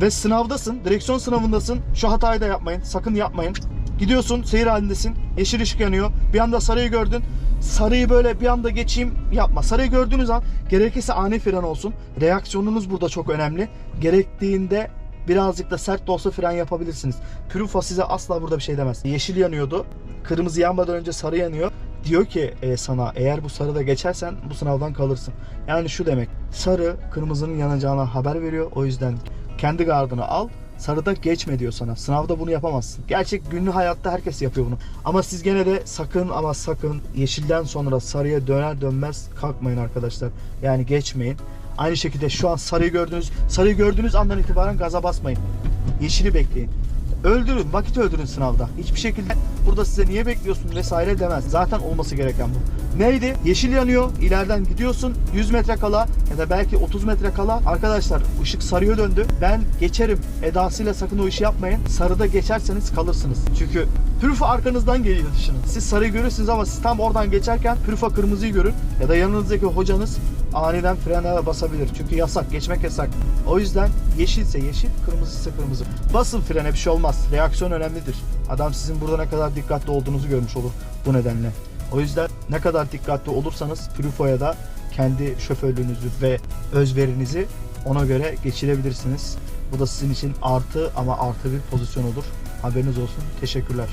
ve sınavdasın, direksiyon sınavındasın. Şu hatayı da yapmayın, sakın yapmayın. Gidiyorsun, seyir halindesin. Yeşil ışık yanıyor. Bir anda sarıyı gördün. Sarıyı böyle bir anda geçeyim yapma. Sarıyı gördüğünüz an gerekirse ani fren olsun. Reaksiyonunuz burada çok önemli. Gerektiğinde birazcık da sert de olsa fren yapabilirsiniz. Pürufa size asla burada bir şey demez. Yeşil yanıyordu. Kırmızı yanmadan önce sarı yanıyor. Diyor ki e, sana eğer bu sarıda geçersen bu sınavdan kalırsın. Yani şu demek. Sarı kırmızının yanacağına haber veriyor. O yüzden kendi gardını al. Sarıda geçme diyor sana. Sınavda bunu yapamazsın. Gerçek günlük hayatta herkes yapıyor bunu. Ama siz gene de sakın ama sakın yeşilden sonra sarıya döner dönmez kalkmayın arkadaşlar. Yani geçmeyin. Aynı şekilde şu an sarıyı gördünüz. Sarıyı gördüğünüz andan itibaren gaza basmayın. Yeşili bekleyin. Öldürün, vakit öldürün sınavda. Hiçbir şekilde burada size niye bekliyorsun vesaire demez. Zaten olması gereken bu. Neydi? Yeşil yanıyor. İleriden gidiyorsun. 100 metre kala ya da belki 30 metre kala. Arkadaşlar ışık sarıya döndü. Ben geçerim edasıyla sakın o işi yapmayın. Sarıda geçerseniz kalırsınız. Çünkü pürfa arkanızdan geliyor düşünün. Siz sarıyı görürsünüz ama siz tam oradan geçerken pürfa kırmızıyı görür. Ya da yanınızdaki hocanız aniden frene basabilir. Çünkü yasak, geçmek yasak. O yüzden yeşilse yeşil, kırmızıysa kırmızı. Basın frene bir şey olmaz. Reaksiyon önemlidir. Adam sizin burada ne kadar dikkatli olduğunuzu görmüş olur bu nedenle. O yüzden ne kadar dikkatli olursanız Pürüfo'ya da kendi şoförlüğünüzü ve özverinizi ona göre geçirebilirsiniz. Bu da sizin için artı ama artı bir pozisyon olur. Haberiniz olsun. Teşekkürler.